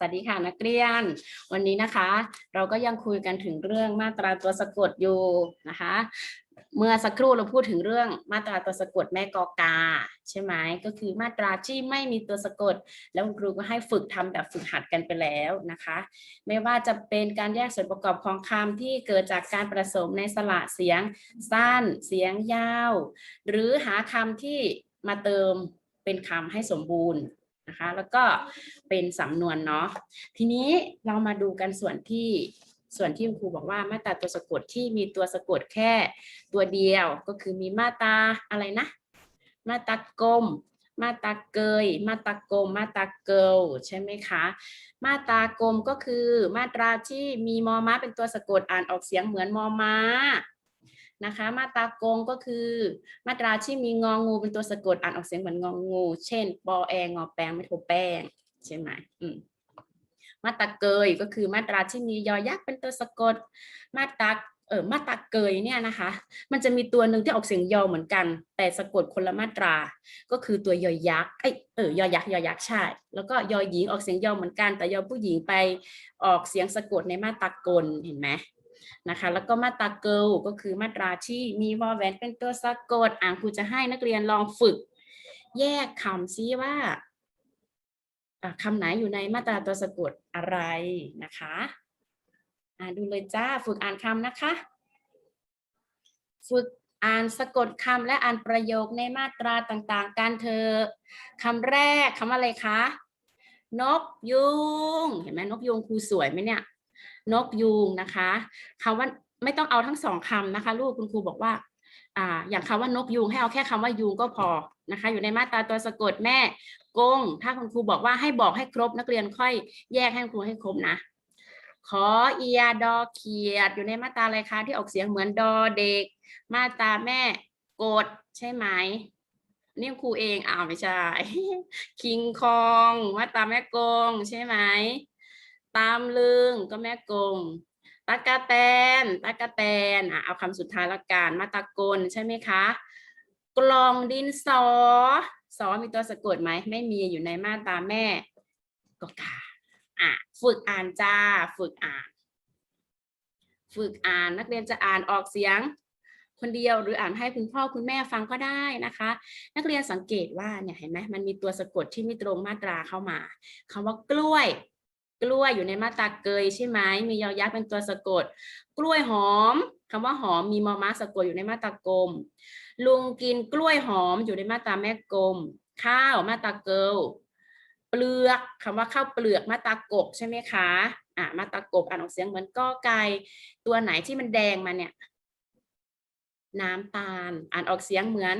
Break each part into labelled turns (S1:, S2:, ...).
S1: สวัสดีค่ะนักเรียน วันนี้นะคะ เราก็ยังคุยกันถึงเรื่องมาตราตัวสะกดอยู่นะคะ เมื่อสักครู่เราพูดถึงเรื่องมาตราตัวสะกดแม่กอกา ใช่ไหมก็คือมาตราที่ไม่มีตัวสะกด แล้วคุณครูก็ให้ฝึกทำแบบฝึกหัดกันไปแล้วนะคะ ไม่ว่าจะเป็นการแยกส่วนประกอบของคำที่เกิดจากการผสมในสระเสียงสั้น เสียงยาว หรือหาคำที่มาเติมเป็นคำให้สมบูรณ์ นะคะ แล้วก็เป็นสำนวนเนาะทีนี้เรามาดูกันส่วนที่ส่วนที่ครูบอกว่ามาตราตัวสะกดที่มีตัวสะกดแค่ตัวเดียวก็คือมีมาตราอะไรนะ มาตรากลม มาตราเกย มาตรากลม มาตราเกลใช่ไหมคะ มาตรากลมก็คือมาตราที่มีมอม้าเป็นตัวสะกดอ่านออกเสียงเหมือนมอม้า นะคะ มาตรากงก็คือ มาตราที่มีงองงูเป็นตัวสะกดอ่านออกเสียงเหมือนงองงู เช่นปอแองอแปงไม่โทแป้งใช่ไหมอืมมาตราเกยก็คือมาตราที่มียอยักษ์เป็นตัวสะกด มาตราเออมาตราเกยเนี่ยนะคะ มันจะมีตัวหนึ่งที่ออกเสียงยอเหมือนกัน แต่สะกดคนละมาตรา ก็คือตัวยอยักษ์เอยเออยอยักษ์ยอยักษ์ใช่ แล้วก็ยอหญิงออกเสียงยอเหมือนกัน แต่ยอผู้หญิงไปออกเสียงสะกดในมาตรากลเห็นไหม นะคะแล้วก็มาตราเกิลก็คือมาตราที่มีวอแวนเป็นตัวสะกดอ่านครูจะให้นักเรียนลองฝึก แยกคำซิว่าคำไหนอยู่ในมาตราตัวสะกดอะไรนะคะอ่านดูเลยจ้าฝึกอ่านคำนะคะ ฝึกอ่านสะกดคำและอ่านประโยคในมาตราต่างๆกันเถอะคำแรกคำอะไรคะ นกยุง เห็นไหมนกยุงครูสวยไหมเนี่ย นกยุงนะคะคำว่าไม่ต้องเอาทั้งสองคำนะคะ ลูกคุณครูบอกว่าอ่าอย่างคำว่านกยุงให้เอาแค่คำว่ายุงก็พอนะคะ อยู่ในมาตราตัวสะกดแม่กง ถ้าคุณครูบอกว่าให้บอกให้ครบนักเรียนค่อยแยกให้คุณครูให้ครบนะขอเอียดอเขียดอยู่ในมาตราอะไรคะที่ออกเสียงเหมือนดอเด็ก มาตราแม่กดใช่ไหมนี่ครูเองอ้าวไม่ใช่คิงคอง มาตราแม่กงใช่ไหม ตามลึงก็แม่กงตะกะแตนตะกะแตนอะเอาคำสุดท้ายละกันมาตรากลใช่ไหมคะ กลองดินสอสอมีตัวสะกดไหมไม่มีอยู่ในมาตราแม่กกาอะฝึกอ่านจ้า ฝึกอ่าน ฝึกอ่านนักเรียนจะอ่านออกเสียง คนเดียวหรืออ่านให้คุณพ่อคุณแม่ฟังก็ได้นะคะ นักเรียนสังเกตว่าเนี่ยเห็นไหมมันมีตัวสะกดที่ไม่ตรงมาตราเข้ามาคำว่ากล้วย กล้วยอยู่ในมาตราเกยใช่ไหมมียอยักษ์เป็นตัวสะกด กล้วยหอมคำว่าหอมมีมอม้าสะกดอยู่ในมาตรากลม ลุงกินกล้วยหอมอยู่ในมาตราแม่กลม ข้าวมาตราเกิลเปลือกคำว่าข้าวเปลือกมาตรากบใช่ไหมคะอะมาตรากบอ่านออกเสียงเหมือนก้อไก่ตัวไหนที่มันแดงมาเนี่ย น้ำตาล อ่านออกเสียงเหมือน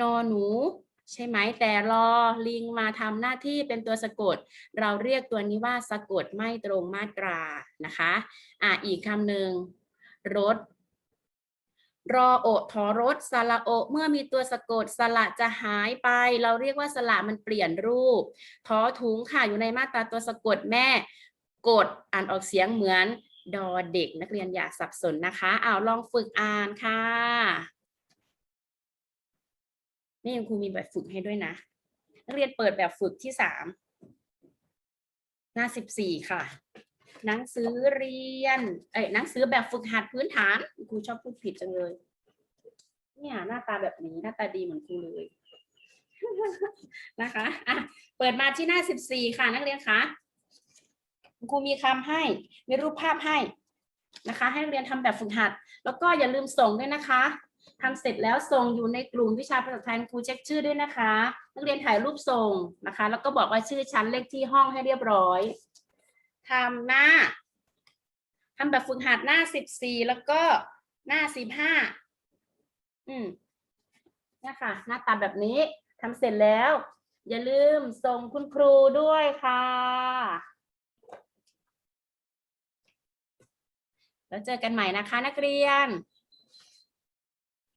S1: นอหนู ใช่ไหมแต่รอลิงมาทำหน้าที่เป็นตัวสะกด เราเรียกตัวนี้ว่าสะกดไม่ตรงมาตรานะคะอะอีกคำหนึ่งรถรอโอทอรถสระโอ เมื่อมีตัวสะกดสระจะหายไป เราเรียกว่าสระมันเปลี่ยนรูปทอถุงค่ะอยู่ในมาตราตัวสะกดแม่ กดอ่านออกเสียงเหมือนดอเด็กนักเรียนอย่าสับสนนะคะอ้าวลองฝึกอ่านค่ะ นี่ยังครูมีแบบฝึกให้ด้วยนะ นักเรียนเปิดแบบฝึกที่สามหน้าสิบสี่ค่ะ หนังสือเรียน เอ้ยหนังสือแบบฝึกหัดพื้นฐานครูชอบพูดผิดจังเลย เนี่ยหน้าตาแบบนี้หน้าตาดีเหมือนครูเลยนะคะอะเปิดมาที่หน้าสิบสี่ค่ะ นักเรียนคะครูมีคำให้มีรูปภาพให้นะคะ ให้เรียนทำแบบฝึกหัด แล้วก็อย่าลืมส่งด้วยนะคะ ทำเสร็จแล้วส่งอยู่ในกลุ่มวิชาภาษาไทยครูเช็คชื่อด้วยนะคะ นักเรียนถ่ายรูปส่งนะคะ แล้วก็บอกว่าชื่อชั้นเลขที่ห้องให้เรียบร้อยทำหน้าทำแบบฝึกหัดหน้าสิบสี่แล้วก็หน้าสิบห้าอืมนี่ค่ะหน้าตาแบบนี้ทำเสร็จแล้ว อย่าลืมส่งคุณครูด้วยค่ะ แล้วเจอกันใหม่นะคะนักเรียน